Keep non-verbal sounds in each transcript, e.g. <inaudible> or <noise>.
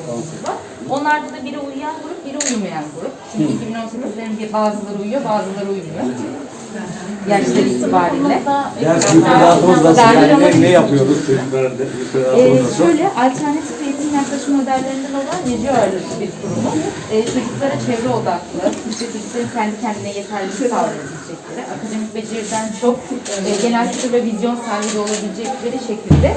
var. Onlarda da biri uyuyan grup, biri uyumayan grup. Çünkü 2018'lerin bir bazıları uyuyor, bazıları uyumuyor. Yaşları itibariyle. Ders müfredatımız nasıl? Dergi Yani ne, yapıyoruz çocuklara? Ee, şöyle alternatif eğitim yaklaşım modellerinden olan Neci ağırlıklı bir kurumu. Ee, çocuklara çevre odaklı, işte çocukların kendi kendine yeterliliği sağlayabilecekleri, akademik beceriden çok e, genel kültür ve vizyon sahibi olabilecekleri şekilde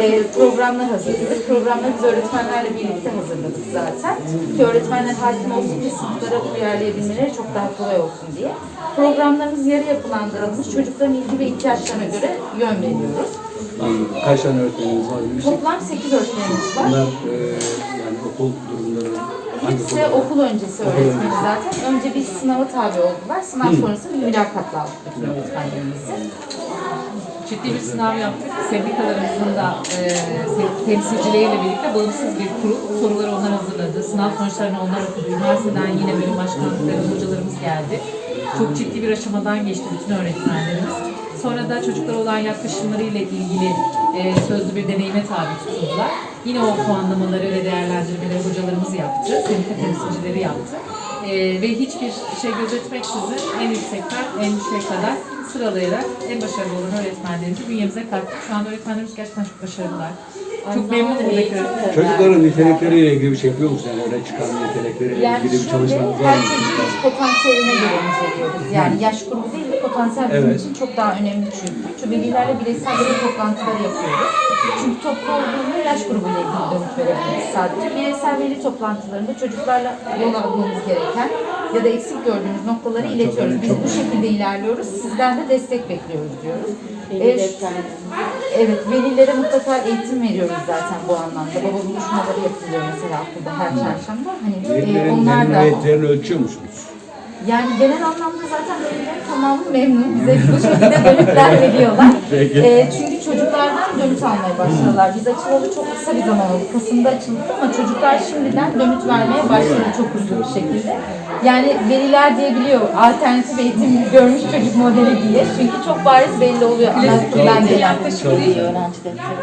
e, programlar hazırladık. Programları biz öğretmenlerle birlikte hazırladık zaten. Ki öğretmenler hakim olsun ki sınıflara uyarlayabilmeleri çok daha kolay olsun diye. Programlarımız yarı yapılandırılmış, çocukların ilgi ve ihtiyaçlarına göre yön veriyoruz. Anladım. Kaç tane öğretmeniniz var? Yüksek. Toplam 8 öğretmenimiz var. Bunlar e, yani okul durumları Hepsi okul öncesi öğretmeni zaten. Önce bir sınava tabi oldular. Sınav sonrası bir mülakatla aldık bütün öğretmenlerimizi. ciddi bir sınav yaptık. Sendikalarımızın da e, temsilcileriyle birlikte bağımsız bir kurul soruları onlar hazırladı. Sınav sonuçlarını onlar okudu. Üniversiteden yine bölüm başkanlıkları hocalarımız geldi. Çok ciddi bir aşamadan geçti bütün öğretmenlerimiz. Sonra da çocuklara olan yaklaşımlarıyla ilgili e, sözlü bir deneyime tabi tutuldular. Yine o puanlamaları ve değerlendirmeleri hocalarımız yaptı. Sendika temsilcileri yaptı. E, ve hiçbir şey gözetmeksizin en yüksekten en düşüğe kadar sıralayarak en başarılı olan öğretmenlerimizi bünyemize kattık. Şu anda öğretmenlerimiz gerçekten çok başarılılar. Çok memnunum buradaki öğretmenler. Çocukların nitelikleriyle ilgili bir şey yapıyor musunuz? Yani öyle çıkan nitelikleriyle Yani ilgili bir çalışmanız var her mı? çocuğun biz potansiyeline göre inceliyoruz. Yani yaş grubu değil potansiyel bizim Evet. için çok daha önemli çünkü. Çünkü velilerle bireysel veli toplantıları yapıyoruz. Çünkü toplu olduğunda yaş grubuyla ilgili dönüt verebiliriz sadece. Bireysel veli toplantılarında çocuklarla yol almamız gereken ya da eksik gördüğümüz noktaları iletiyoruz. Biz bu şekilde ilerliyoruz. Sizden de destek bekliyoruz diyoruz. Ee, Evet, velilere mutlaka eğitim veriyoruz zaten bu anlamda. Baba buluşmaları yapılıyor mesela okulda her çarşamba. Hani e, onlar da ölçüyor musunuz? Yani genel anlamda zaten velilerin tamamı memnun. Bize bu şekilde dönütler veriyorlar. <laughs> E, çünkü çocuklardan dönüt almaya başladılar. Biz açılalı çok kısa bir zaman oldu. Kasım'da açıldık ama çocuklar şimdiden dönüt vermeye başladı çok hızlı bir şekilde. Yani veliler diyebiliyor alternatif eğitim görmüş çocuk modeli diye. Çünkü çok bariz belli oluyor anlattıklarından eğitim gelen. yaklaşımı değil.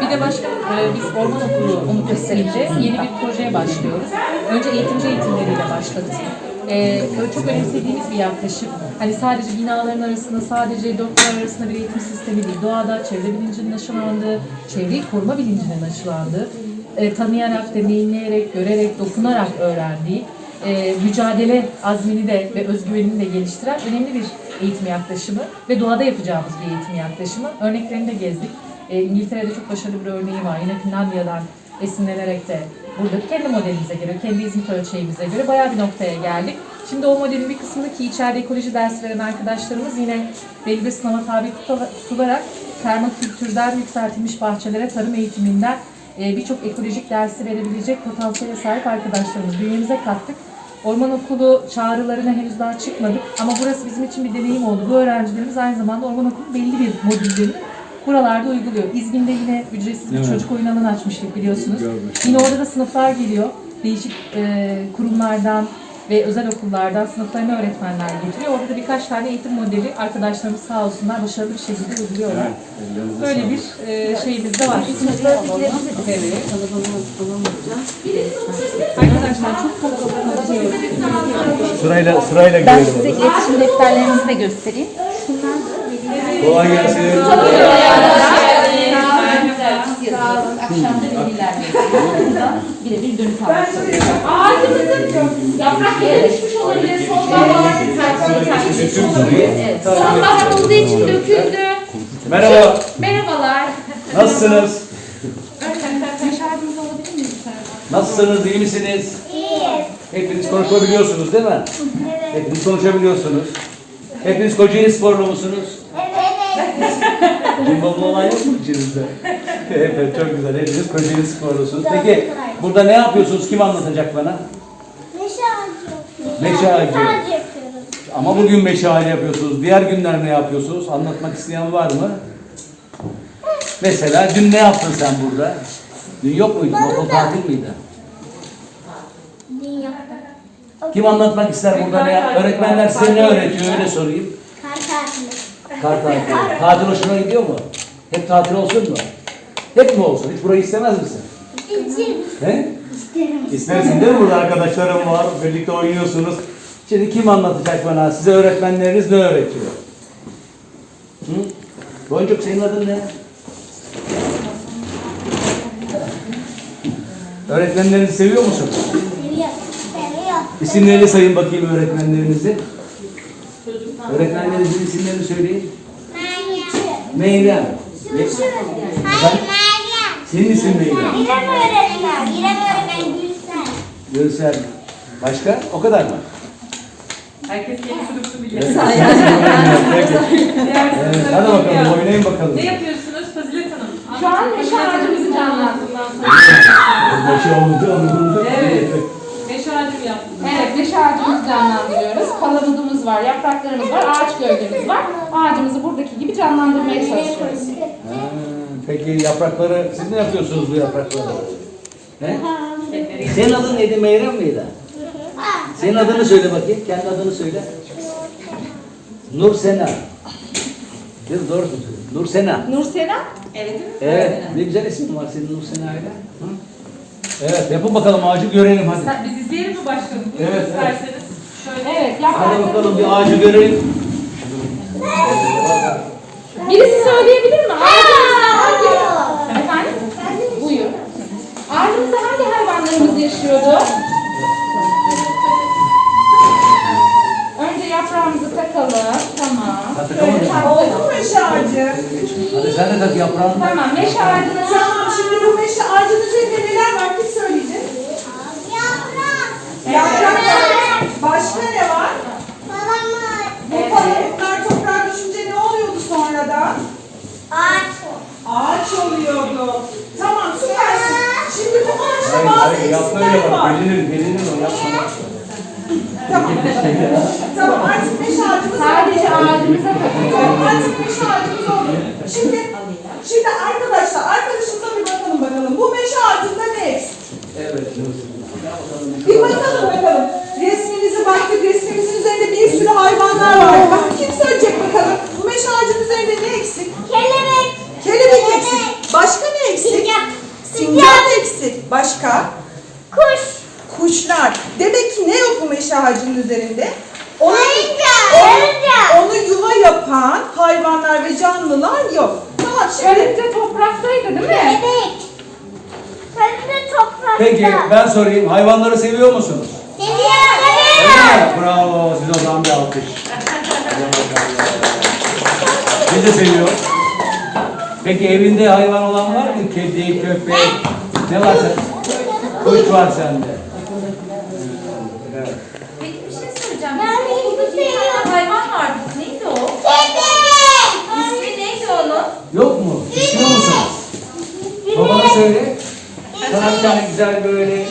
Bir de başka e, biz orman okulu onu gösterince yeni bir projeye başlıyoruz. Önce eğitimci eğitimleriyle başladık. E, çok önemsediğimiz bir yaklaşım. Hani sadece binaların arasında, sadece duvar arasında bir eğitim sistemi değil. Doğada çevre bilincinin aşılandığı, çevreyi koruma bilincinin aşılandığı, e, tanıyarak, deneyimleyerek, görerek, dokunarak öğrendiği, e, mücadele azmini de ve özgüvenini de geliştiren önemli bir eğitim yaklaşımı ve doğada yapacağımız bir eğitim yaklaşımı. Örneklerini de gezdik. E, İngiltere'de çok başarılı bir örneği var. Yine Finlandiya'dan esinlenerek de burada kendi modelimize göre, kendi İzmit ölçeğimize göre bayağı bir noktaya geldik. Şimdi o modelin bir kısmını ki içeride ekoloji dersi veren arkadaşlarımız yine belli bir sınava tabi tutula- tutularak permakültürden yükseltilmiş bahçelere tarım eğitiminden e, birçok ekolojik dersi verebilecek potansiyele sahip arkadaşlarımız bünyemize kattık. Orman okulu çağrılarına henüz daha çıkmadık ama burası bizim için bir deneyim oldu. Bu öğrencilerimiz aynı zamanda orman okulu belli bir modüllerini buralarda uyguluyor. İzmir'de yine ücretsiz bir Evet. çocuk oyun alanı açmıştık biliyorsunuz. Görmüştüm. Yine orada da sınıflar geliyor. Değişik e, kurumlardan ve özel okullardan sınıflarına öğretmenler getiriyor. Orada da birkaç tane eğitim modeli arkadaşlarımız sağ olsunlar başarılı bir şekilde uyguluyorlar. Ellerinize Böyle bir e, şeyimiz de var. Evet. Arkadaşlar çok toplanıyor. Sırayla, sırayla Ben size iletişim defterlerinizi de göstereyim. Kolay gelsin. Sağ olun. Akşam da veliler Buradan birebir dönüt almak istiyorum. Ağacımızın yaprakları düşmüş olabilir. Sonbahar düşmüş olabilir. Sonbahar olduğu için döküldü. Merhaba. Merhabalar. Nasılsınız? Yardımcı olabilir miyim? Nasılsınız? iyi misiniz? İyiyiz. Hepiniz konuşabiliyorsunuz değil mi? Evet. Hepiniz konuşabiliyorsunuz. Hepiniz Kocaeli sporlu musunuz? Cimbomlu olan yok mu içinizde? <laughs> evet çok güzel. Hepiniz Kocaeli sporlusunuz. Peki burada ne yapıyorsunuz? Kim anlatacak bana? Meşe ağacı yapıyoruz. Meşe ağacı. Ama bugün meşe ağacı yapıyorsunuz. Diğer günler ne yapıyorsunuz? Anlatmak isteyen var mı? Mesela dün ne yaptın sen burada? Dün yok muydun? Okul tatil miydi? Din yaptık. Kim anlatmak ister burada ne? Öğretmenler size ne öğretiyor? Öyle sorayım. Kar tatili. Tatil hoşuna gidiyor mu? Hep tatil olsun mu? Hep mi olsun? Hiç burayı istemez misin? İçin. He? İsterim. İstersin değil mi? Burada arkadaşlarım var. Birlikte oynuyorsunuz. Şimdi kim anlatacak bana? Size öğretmenleriniz ne öğretiyor? Hı? Boncuk senin adın ne? Öğretmenlerinizi seviyor musun? Seviyor. Seviyor. İsimlerini sayın bakayım öğretmenlerinizin. Öğretmenlerinizin isimlerini söyleyin. Meryem. Meyrem. Hayır Meryem. Senin isim Meyrem. İrem öğretmen. İrem öğretmen Gülsen. Görsel. Başka? O kadar mı? Herkes kendi sınıfını biliyor. Evet, hadi bakalım oynayın bakalım. Ne yapıyorsunuz Fazilet Hanım? Şu an meşe ağacımızı canlandırdıktan sonra. Başı oldu, oldu. Evet. Meşe ağacı mı yaptınız? Evet, meşe ağacımızı canlandırıyoruz. Palamudumuz var, yapraklarımız var, ağaç gövdemiz var. Ağacımızı buradaki gibi canlandırmaya çalışıyoruz. Ha, Peki yaprakları, siz ne yapıyorsunuz bu yaprakları? He? Senin adın neydi? Meyrem miydi? Senin adını söyle bakayım. Kendi adını söyle. Nur Sena. Değil mi? Doğru söylüyorsun. Nur Sena. Nursena, Evet. Ne güzel isim var senin Nur Sena ile. Hı? Evet. Yapın bakalım ağacı görelim hadi. Sen- Biz izleyelim mi başkanım? Evet, evet. isterseniz. Şöyle. evet Hadi bakalım bir ağacı görelim. Birisi söyleyebilir mi? Ağacımızda hangi... Efendim? Buyur. Ağacımızda hangi hayvanlarımız yaşıyordu? Önce yaprağımızı takalım. Tamam. Ha, taktık. Oldu mu meşe ağacı? Hadi sen de tak yaprağını. Tamam, meşe ağacının Tamam şimdi bu meşe ağacının üzerinde neler var kim söyleyecek? Yaprak. Yaprak var. Başka ne var? Palamut. Bu palamutlar toprağa düşünce ne oluyordu sonradan? Ağaç. Ağaç oluyordu. Tamam süpersin. Şimdi bu ağaçta Hayır, hayır, yapma öyle bak. Gelinir, gelinir o yapma. Tamam. tamam artık meşe ağacımız sadece ağacımıza takıyoruz. Tamam artık meşe ağacımız oldu. Şimdi, şimdi arkadaşlar arkadaşımıza bir bakalım bakalım. Bu meşe ağacında ne eksik? Evet. Nur Sena. Bir bakalım bakalım. Resminizi baktık. Resmimizin üzerinde bir sürü hayvanlar var. Bak kim söyleyecek bakalım. Bu meşe ağacının üzerinde ne eksik? Kelebek. Kelebek eksik. Başka ne eksik? Sincap. Sincap eksik. Başka? Kuş. Kuşlar. Demek ki ne yok bu meşe ağacının üzerinde? Onu, Karınca. onu, Karınca. onu yuva yapan hayvanlar ve canlılar yok. Tamam şimdi. Karınca topraktaydı değil mi? Kelebek. Karınca toprakta. Peki ben sorayım. Hayvanları seviyor musunuz? Seviyorum. Evet. Bravo. Siz o zaman bir alkış. Biz de seviyoruz. Peki evinde hayvan olan var mı? Kedi, köpek. Ne var sen? Kuş var sende. Evet. Peki bir şey söyleyeceğim. Ben Bizim okulda bir tane hayvan vardı. Neydi o? Kedi. İsmi neydi onun? Yok mu? İstiyor musunuz? Babana söyle. Sana bir tane güzel böyle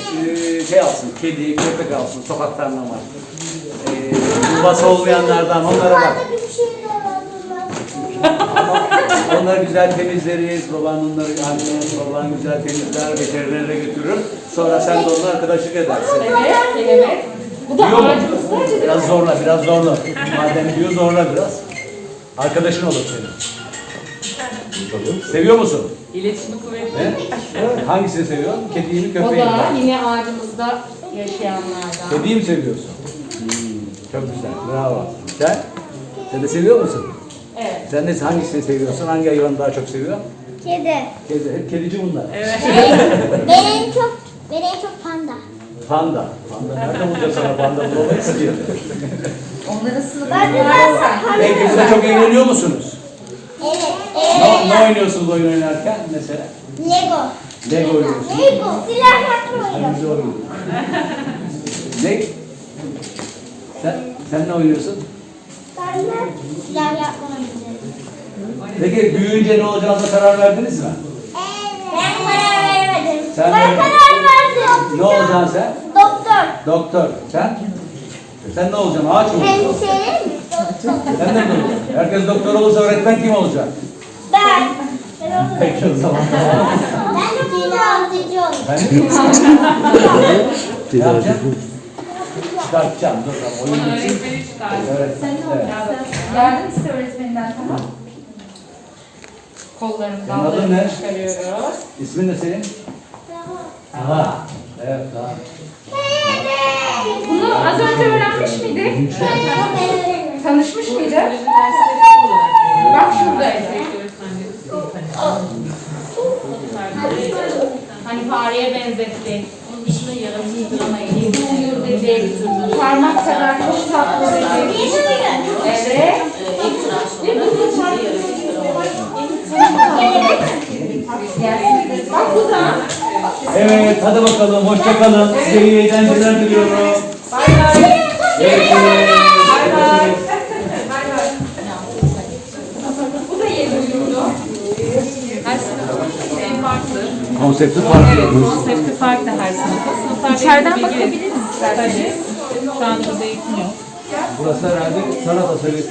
şey alsın. Kedi, köpek alsın. Sokaktan ama. E, yuvası olmayanlardan onlara bak. Şey. Onları güzel temizleriz. Baban onları, annen, baban güzel temizler, veterinere götürür. Sonra sen de onunla arkadaşlık edersin. Evet, evet. Bu da Diyor mu? Biraz zorla, biraz zorla. Madem diyor zorla biraz. Arkadaşın olur senin. Seviyor musun? İletişimi kuvvetli. He? Hangisini seviyorsun? Kediyi mi O köpeği mi? da yine ağacımızda yaşayanlardan. Kediyi mi seviyorsun? Hmm, çok güzel, bravo. Sen? Sen de seviyor musun? Evet. Sen de hangisini seviyorsun? Hangi hayvanı daha çok seviyorsun? Kedi. Kedi, hep kedici bunlar. <laughs> Ben en çok, ben en çok panda. Panda. Panda nerede bulacağız sana panda bulamayız ki. Onların sınıfı Ben de ben Peki çok eğleniyor musunuz? Evet. Ne, ne oynuyorsunuz oyun oynarken mesela? Lego. Lego oynuyorsunuz. Lego. Silah yapma oyunu. Hangisi oynuyor? ne? Sen, sen ne oynuyorsun? Ben de silah yapma oyunu. Peki büyüyünce ne olacağınıza karar verdiniz mi? Evet. Ben karar vermedim. Sen ben karar verdim. Ne olacaksın sen? Doktor. Doktor. Sen? Sen ne olacaksın? Ağaç mı olacaksın? Doktor. Sen de mi olacaksın? Herkes doktor olursa öğretmen kim olacak? Ben. Ben olurum. Peki o zaman. Ben de ticaretçi olurum. Ben ne yapacaksın? Çıkartacağım. Dur tamam. Oyun bitsin. Öğretmeni çıkar. Evet. evet. Yardım iste öğretmeninden tamam. Ne? dallarını çıkarıyoruz. İsmin ne senin? Aha. Evet daha. Bunu az önce öğrenmiş miydik? Tanışmış mıydık? Bak şuradaydı. Hani fareye benzetti. Onun dışında yaratıcılamayı, uyur dedi. Parmak kadar çok tatlı dedi. Evet. Bak bu da. Evet hadi bakalım hoşça kalın. Size iyi eğlenceler diliyorum. Bay bay. Görüşürüz. Şey farklı. Konsepti Evet, farklı. konsepti farklı her sınıfın. Sınıflar İçeriden belli bilgi bakabilir verir. miyiz isterseniz? Şu an burada eğitim yok. Burası herhalde sanat atölyesi.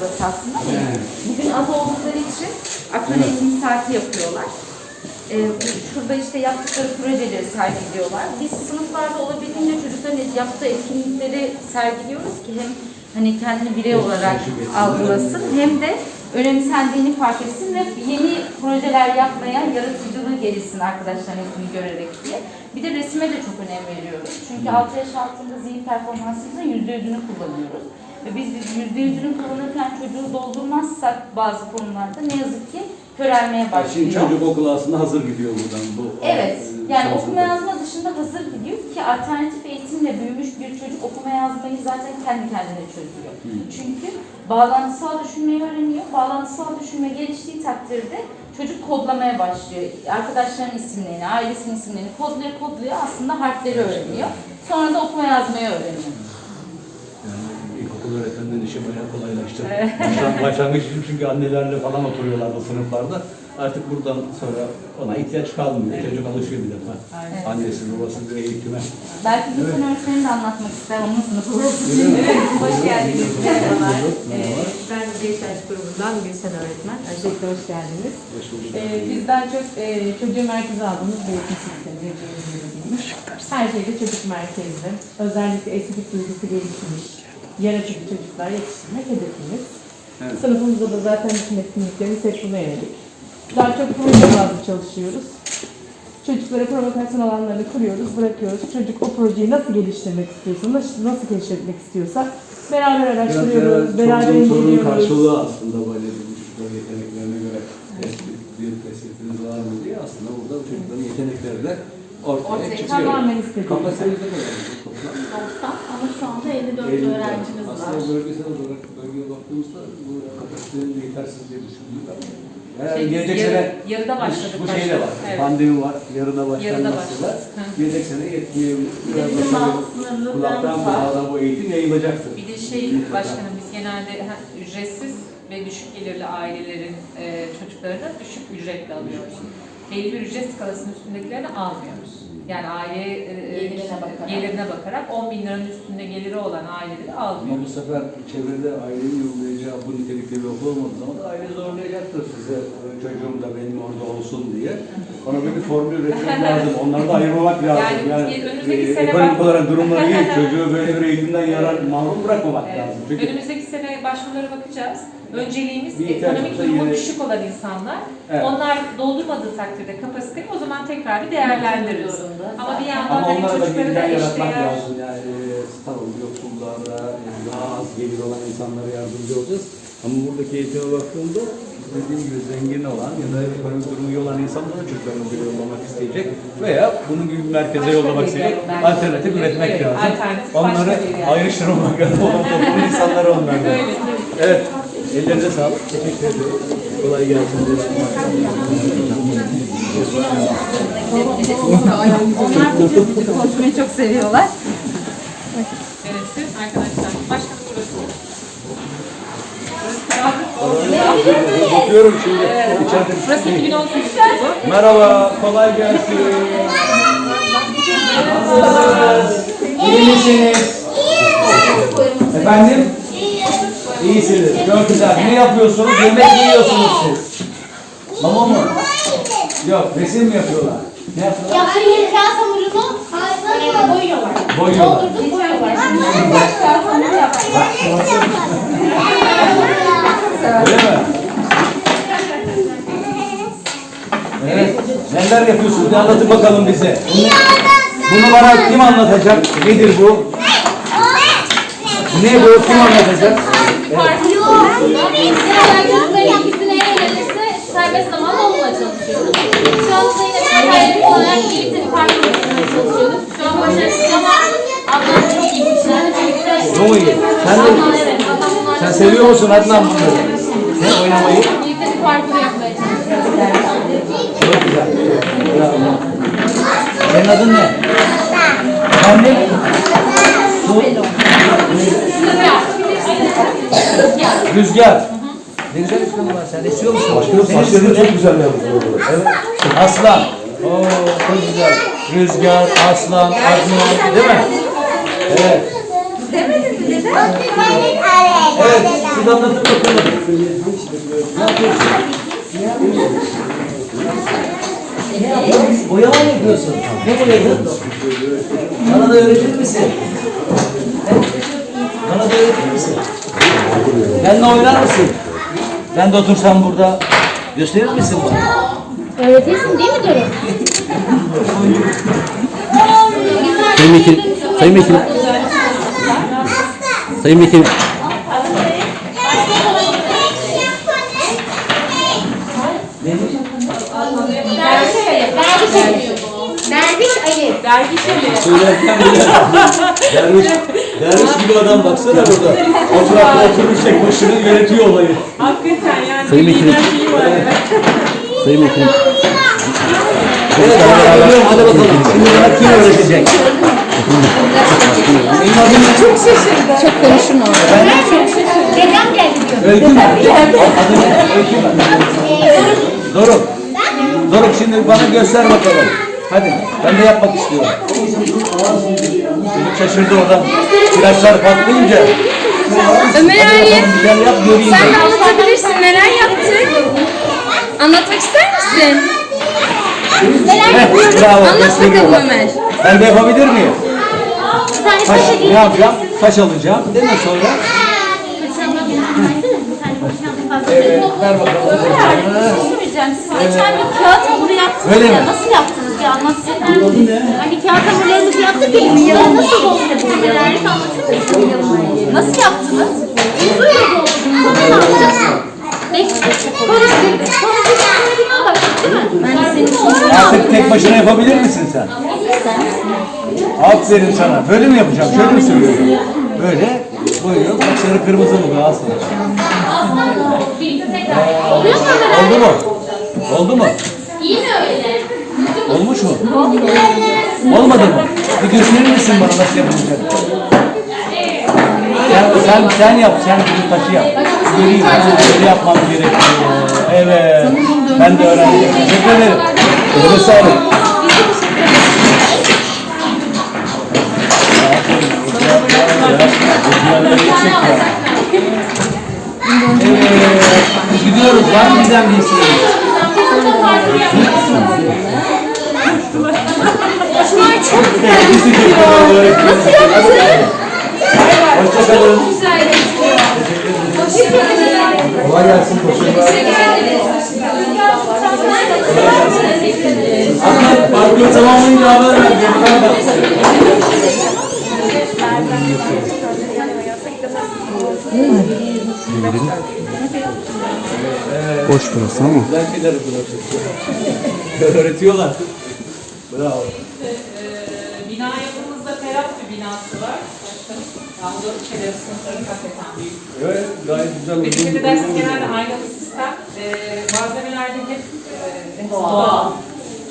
burası aslında. Bugün az oldukları için akran eğitim saati yapıyorlar. Ee, şurada işte yaptıkları projeleri sergiliyorlar. Biz sınıflarda olabildiğince çocukların yaptığı etkinlikleri sergiliyoruz ki hem hani kendini birey olarak algılasın hem de önemsendiğini fark etsin ve yeni projeler yapmaya yaratıcılığı gelişsin arkadaşların hepsini görerek diye. Bir de resme de çok önem veriyoruz. Çünkü 6 yaş altında zihin performansımızın %100'ünü kullanıyoruz. Ve biz %100'ünü kullanırken çocuğu doldurmazsak bazı konularda ne yazık ki körelmeye başlıyor. Şimdi çocuk okula aslında hazır gidiyor buradan. Bu Evet. Yani Çalışma. okuma yazma dışında hazır gidiyor ki alternatif eğitimle büyümüş bir çocuk okuma yazmayı zaten kendi kendine çözüyor. Çünkü bağlantısal düşünmeyi öğreniyor. Bağlantısal düşünme geliştiği takdirde çocuk kodlamaya başlıyor. Arkadaşların isimlerini, ailesinin isimlerini kodluyor kodluyor aslında harfleri öğreniyor. Sonra da okuma yazmayı öğreniyor. Yani ilkokul öğretmenlerin işi bayağı kolaylaştı. Başlan- Başlangıç için çünkü annelerle falan oturuyorlardı sınıflarda. Artık buradan sonra ona ihtiyaç kalmıyor. Çocuk alışıyor bir defa. Annesi, babası bir eğitime. Belki Gülsen öğretmeni de anlatmak ister. Onun sınıfı burası. Hoş geldiniz. Merhabalar. Ben Gençler grubundan Gülsen öğretmen. Öncelikle hoş geldiniz. Ee, bizden çok e, çocuğu merkeze aldığımız bir eğitim sistemi. diyebiliriz. Her şeyde çocuk merkezli. Özellikle estetik duygusu gelişmiş, yaratıcı çocuklar yetiştirmek hedefimiz. Evet. Sınıfımızda da zaten bütün etkinliklerimiz hep buna yönelik. Daha çok proje bazlı çalışıyoruz. Çocuklara provokasyon alanlarını kuruyoruz, bırakıyoruz. Çocuk o projeyi nasıl geliştirmek istiyorsa, nasıl, nasıl keşfetmek istiyorsa beraber araştırıyoruz, beraber sorunun, sorunun inceliyoruz. karşılığı aslında böyle bu çocukların yeteneklerine göre tespit, bir tespitiniz var mı diye aslında burada bu çocukların yetenekleri de ortaya, Ortaya çıkıyor. tamamen istediğimiz. Kapasiteniz ne kadar? Toplam 90 ama şu anda 54 50 öğrencimiz var. Aslında bölgesel olarak bölgeye baktığımızda bu kapasitenin de yetersiz diye düşündük ama. Yani Şey, gelecek yarı- sene yarıda bu- başladık, Bu şey de var. Evet. Pandemi var. Yarına Yarıda başlanması var. Gelecek sene yetmeyebilir. Bir de bizim bazı Kulaktan kulağına bu eğitim yayılacaktır. Bir de şey başkanım biz genelde ücretsiz ve düşük gelirli ailelerin e, çocuklarını düşük ücretle alıyoruz. Belli bir ücret skalasının üstündekilerini almıyoruz. Yani aile e, Gelirine bakarak. gelirine bakarak 10 bin liranın üstünde geliri olan aileleri Ama almıyoruz. bu sefer çevrede ailenin yollayacağı bu nitelikte bir okul olmadığı zaman da aile zorlayacaktır size e, çocuğum da benim orada olsun diye. Ona böyle bir formül üretmek <laughs> lazım. Onları da ayırmamak lazım. Yani Yani, önümüzdeki e, sene ekonomik bak- olarak durumları iyi. <laughs> Çocuğu böyle bir eğitimden yarar, mahrum bırakmamak Evet. lazım. Çünkü Önümüzdeki sene başvurulara bakacağız. Önceliğimiz Bir ekonomik olsa durumu yine- düşük olan insanlar. Evet. Onlar doldurmadığı takdirde kapasiteyi o zaman tekrar bir değerlendiririz. Ama bir yandan Ama hani onlara da çocukları da yaratmak eşdeğer lazım. Yani e, tamam yoksullarda e, daha az gelir olan insanlara yardımcı olacağız. Ama buradaki eğitime baktığımda dediğim gibi zengin olan ya da ekonomik durumu iyi olan insanlar da çocuklarını buraya yollamak isteyecek veya bunun gibi bir merkeze Başka yollamak isteyecek. Alternatif üretmek Evet, lazım. alternatif Onları ayrıştırmamak lazım. <laughs> Olan toplumun insanları onlar. Evet. Ellerinize sağlık. Teşekkür ederim. Kolay gelsin. Onlar koşmayı çok seviyorlar. Neresi? Arkadaşlar. Başka burası. Bakıyorum şimdi. İçeride. Burası 2018 yılı. Merhaba, kolay gelsin. İyi misiniz? Efendim? İyisiniz, çok güzel. Ne yapıyorsunuz? Yemek mi yiyorsunuz siz? Mama mı? Yok, resim mi yapıyorlar? Ne yapıyorlar? Yaptığı kağıt hamurunu e, boyuyorlar. Boyuyorlar. Doldurup Evet. Neler yapıyorsunuz? Bir anlatın bakalım bize. Bunu, bunu bana kim anlatacak? Nedir bu? Ne bu? Kim anlatacak? Verirse serbest zamanla hayırlı olarak birlikte bir. Şu an başarısız ama ablam çok iyi. Sen de- evet, Sen seviyor musun Adnan bunları? Ne oynamayı? Birlikte bir parkur yapmaya. Çok güzel. Bravo. Senin adın ne? Efendim? Su. Rüzgar. Ne güzel ismin var. Sen esiyor musun? Başkanım ne? çok güzel yapmış. Evet. Aslan. Oo, çok güzel. Rüzgar, Aslan, Adnan, değil mi? Evet. Evet, siz anlatın bakalım. Ne yapıyorsun? Boyama mı yapıyorsun? Ne boyadın? Bana da öğretir misin? Bana da öğretir misin? Benimle oynar mısın? Ben de otursam burada gösterir misin bana? Öğretirsin değil mi Doruk? Sayın Vekilim, Sayın Vekilim. Sayın Vekilim. Derviş ayı. Söylerken bile derviş, derviş gibi adam baksana burada. Oturakta oturmuş tek başına yönetiyor olayı. Hakikaten yani. Sayın evet. Sayın Vekilim. Evet, hadi bakalım. Şimdi bana kim öğretecek? Adın ne? Çok şaşırdım. Çok konuşma. Dedem geldi diyor. Öykü mü? Öykü mü? Doruk. Doruk şimdi bana göster bakalım. Hadi, ben de yapmak istiyorum. Çocuk şaşırdı orada. Flaşlar patlayınca. Ömer Ali, Güzel yap, göreyim. sen ben. de anlatabilirsin. Neler yaptık? Anlatmak ister misin? Heh, Bravo, Anlat bakalım bak. Ömer. Ben de yapabilir miyim? Bir tane Taş, ne yapacağım? Taş alacağım. Değil mi sonra? Evet, ver bakalım. Söyleyeceğim. Siz geçen bir kağıt hamuru yaptınız Öyle ya. mi? Nasıl yaptınız ya? Anlatsana. Hani kağıt hamurlarımızı yaptık ya. Ya nasıl oldu bu? Tarif anlatın. Nasıl yaptınız? Suyla doldurdunuz. Sonra ne yaptınız? Bir Artık tek başına yapabilir misin sen? Aferin sana. Böyle mi yapacağım? Şöyle mi söylüyorum? Böyle. Buyurun. Bak sarı kırmızı mı? Galatasaray. Tekrar. Oluyor mu Ömer? Oldu mu? Oldu mu? İyi mi öyle? Olmuş mu? Olmadı mı? Bir gösterir misin bana nasıl yapılacak? Sen, sen, sen yap, sen bu taşı yap. Göreyim, böyle yapmam gerekiyor. Evet, ben de öğrendim. Teşekkür ederim. Eline sağlık. Evet, gidiyoruz. Var mı bizden bir isteğiniz? Nasıl yaptın? Hoşçakalın. Kolay gelsin. Hatta parkuru tamamlayınca haber ver. Boş burası ama. Güzel şeyler yapıyorlar. Öğretiyorlar. Bravo. Ee, bina yapımızda ferah bir binası var. Başkanım. Yalnız şeyleri sınıfları hakikaten büyük. Evet, gayet güzel. Bizim de dersin genelde aynalı sistem. Ee, malzemelerde hep e, doğal.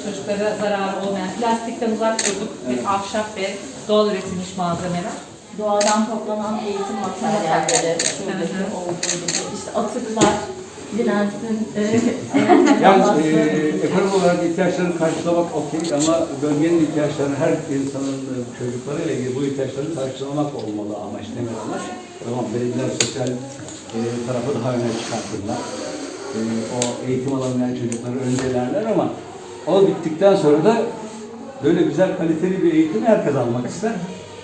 Çocuklara zararı olmayan plastikten uzak durduk. Hep ahşap ve doğal üretilmiş malzemeler. Doğadan toplanan eğitim materyalleri, şuradaki olduğu gibi işte atıklar, Dilensin, e, Yani e, ekonomik olarak ihtiyaçlarını karşılamak okey ama bölgenin ihtiyaçlarını her insanın e, çocuklarıyla ilgili bu ihtiyaçlarını karşılamak olmalı amaç temel amaç. Tamam belediyeler sosyal e, tarafı daha öne çıkartırlar. E, o eğitim alamayan çocukları öncelerler ama o bittikten sonra da böyle güzel kaliteli bir eğitim herkes almak ister.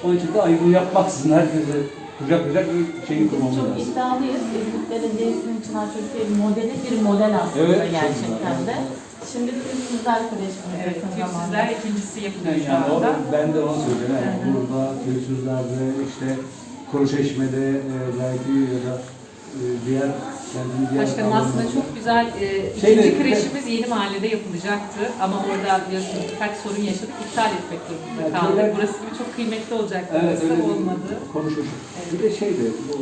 Onun için de ayrım yapmaksızın herkese kucaklayacak bir şeyi kurmamız çok lazım. iddialıyız. İzmit Belediyesi'nin Çınar Çocuk Evi modeli bir model aslında Evet, çok gerçekten de. Şimdi Türksüzler Koleji'ne Evet, yakın zamanda. Türksüzler ikincisi yapılıyor şu Yani o, anda. ben de onu söylüyorum. Yani burada, Külsüzler'de, işte Kuruçeşme'de e, belki ya da e, diğer Başkanım aslında çok güzel e, Şeyde- ikinci kreşimiz yeni mahallede yapılacaktı. Ama orada biliyorsunuz birkaç sorun yaşadık iptal etmek durumunda kaldık. öyle- Burası gibi çok kıymetli olacaktı Evet, burası öyle bir olmadı. konuşmuştuk. Bir de şeydi, bu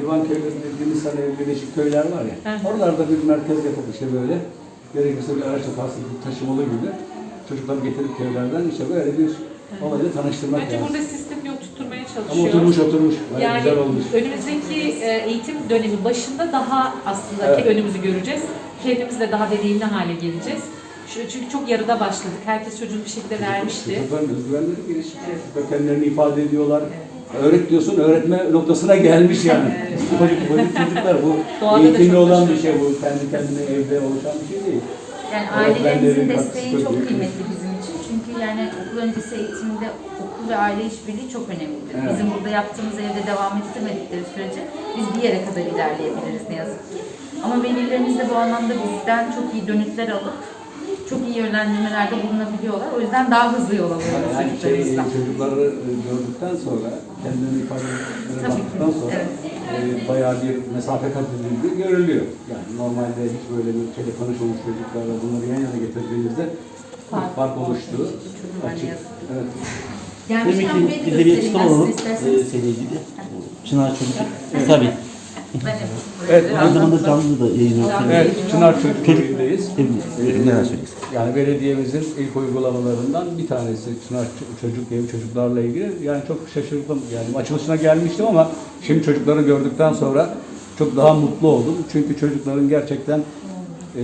divan köyleri dediğimiz hani birleşik köyler var ya, Hı oralarda bir merkez yapıp işte böyle, gerekirse bir araç hatası gibi taşımalı gibi. Çocukları getirip köylerden işte böyle bir olayla tanıştırmak Bence lazım. burada sistem yok tutturmaya Ama oturmuş oturmuş, bayağı Yani güzel olmuş. önümüzdeki e, eğitim dönemi başında daha aslında Evet. önümüzü göreceğiz. Kendimiz de daha deneyimli hale geleceğiz. Çünkü çok yarıda başladık. Herkes çocuğunu bir şekilde vermişti. Çocukların özgüvenleri gelişmiş. Çocuklar kendilerini ifade ediyorlar. Öğret diyorsun, öğretme noktasına gelmiş yani. Ufacık ufacık çocuklar bu <laughs> Doğada da eğitimli olan bir şey bu. Kendi kendine evde oluşan bir şey değil. Yani ailelerimizin desteği çok kıymetli bizim yani okul öncesi eğitimde okul ve aile işbirliği çok önemlidir. Evet. Bizim burada yaptığımız evde devam ettirmedikleri sürece biz bir yere kadar ilerleyebiliriz ne yazık ki. Ama velilerimiz de bu anlamda bizden çok iyi dönütler alıp çok iyi yönlendirmelerde bulunabiliyorlar. O yüzden daha hızlı yol alıyoruz Yani şey, çocukları e, gördükten sonra, kendilerini ifade ettiklerine Tabii ki, baktıktan sonra e, bayağı bir mesafe kat edildiği görülüyor. Yani normalde hiç böyle bir şeyle konuşmamış çocuklarla bunları yan yana getirdiğinizde fark, fark oluştuğu açık. Evet. Demek ki da biz de bir açıklama alalım e, isterseniz. seninle ilgili. Çınar Çocuk. Tabii. Ben de Evet, Aynı zamanda canlı da yayınlıyoruz. Evet, Çınar Çocuk Köyü'ndeyiz. Evet, neler söyleyeceksin? Yani belediyemizin ilk uygulamalarından bir tanesi Çınar Ç- Çocuk Evi çocuklarla ilgili. Yani çok şaşırdım. Yani açılışına gelmiştim ama şimdi çocukları gördükten sonra çok daha mutlu oldum. Çünkü çocukların gerçekten e,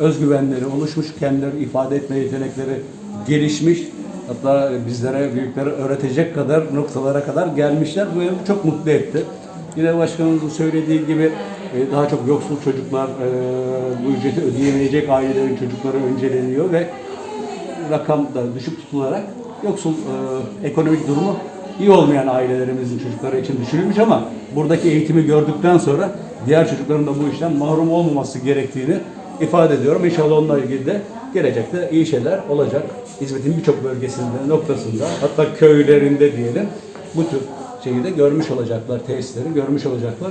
özgüvenleri oluşmuş, kendileri ifade etme yetenekleri gelişmiş. Hatta bizlere, büyüklere öğretecek kadar noktalara kadar gelmişler. Bu beni çok mutlu etti. Yine başkanımızın söylediği gibi e, daha çok yoksul çocuklar, e, bu ücreti ödeyemeyecek ailelerin çocukları önceleniyor ve rakam da düşük tutularak yoksul e, ekonomik durumu iyi olmayan ailelerimizin çocukları için düşünülmüş ama buradaki eğitimi gördükten sonra diğer çocukların da bu işten mahrum olmaması gerektiğini ifade ediyorum. İnşallah onunla ilgili de gelecekte iyi şeyler olacak. Hizmetin birçok bölgesinde, noktasında, hatta köylerinde diyelim bu tür şeyi de görmüş olacaklar, tesisleri görmüş olacaklar.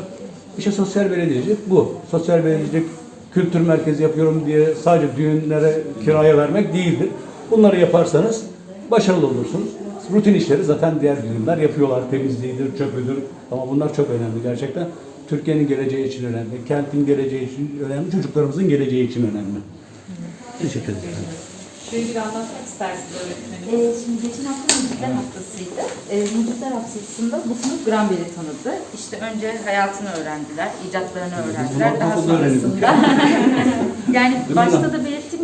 İşte sosyal belediyecilik bu. Sosyal belediyecilik kültür merkezi yapıyorum diye sadece düğünlere kiraya vermek değildir. Bunları yaparsanız başarılı olursunuz. Rutin işleri zaten diğer düğünler yapıyorlar. Temizliğidir, çöpüdür. Ama bunlar çok önemli gerçekten. Türkiye'nin geleceği için önemli, kentin geleceği için önemli, çocuklarımızın geleceği için önemli. Teşekkür ederim. Şöyle bir anlatmak istersiniz öğretmenim. Ee, şimdi geçen hafta Mucitler Haftası'ydı. Ee, Mucitler Haftası'nda bu sınıf Granberry tanıdı. İşte önce hayatını öğrendiler, icatlarını öğrendiler. Daha sonrasında... <laughs> yani başta da belirttiğim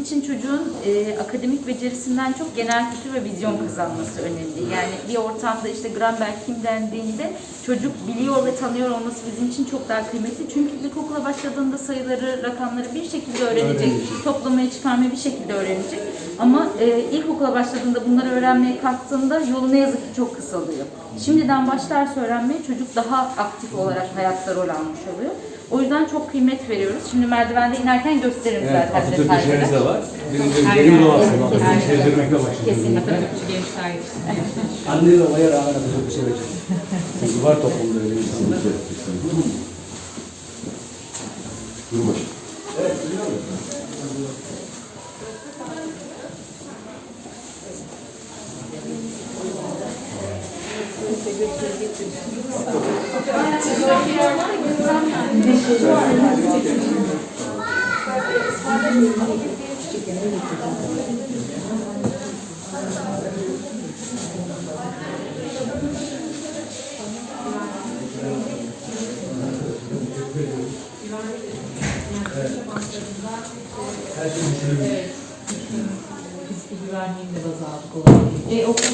bizim için çocuğun e, akademik becerisinden çok genel kültür ve vizyon kazanması önemli. Yani bir ortamda işte Granberg kim dendiğinde çocuk biliyor ve tanıyor olması bizim için çok daha kıymetli. Çünkü ilkokula başladığında sayıları, rakamları bir şekilde öğrenecek. Toplamaya çıkarmayı bir şekilde öğrenecek. Ama e, ilkokula başladığında bunları öğrenmeye kalktığında yolu ne yazık ki çok kısalıyor. Şimdiden başlarsa öğrenmeye çocuk daha aktif olarak hayatta rol almış oluyor. O yüzden çok kıymet veriyoruz. Şimdi merdivende inerken gösteririm Evet, zaten Atatürk detayları. de var. Benim doğasında Evet, Atatürk kesinlikle. sevdirmekle başladım. Kesinlikle Atatürkçü gençler <laughs> Anne ve babaya rağmen Atatürk'ü sevecek. Çünkü var toplumda öyle insanlar. Fizik güvenliğini de baz aldık. Olarak. E, okul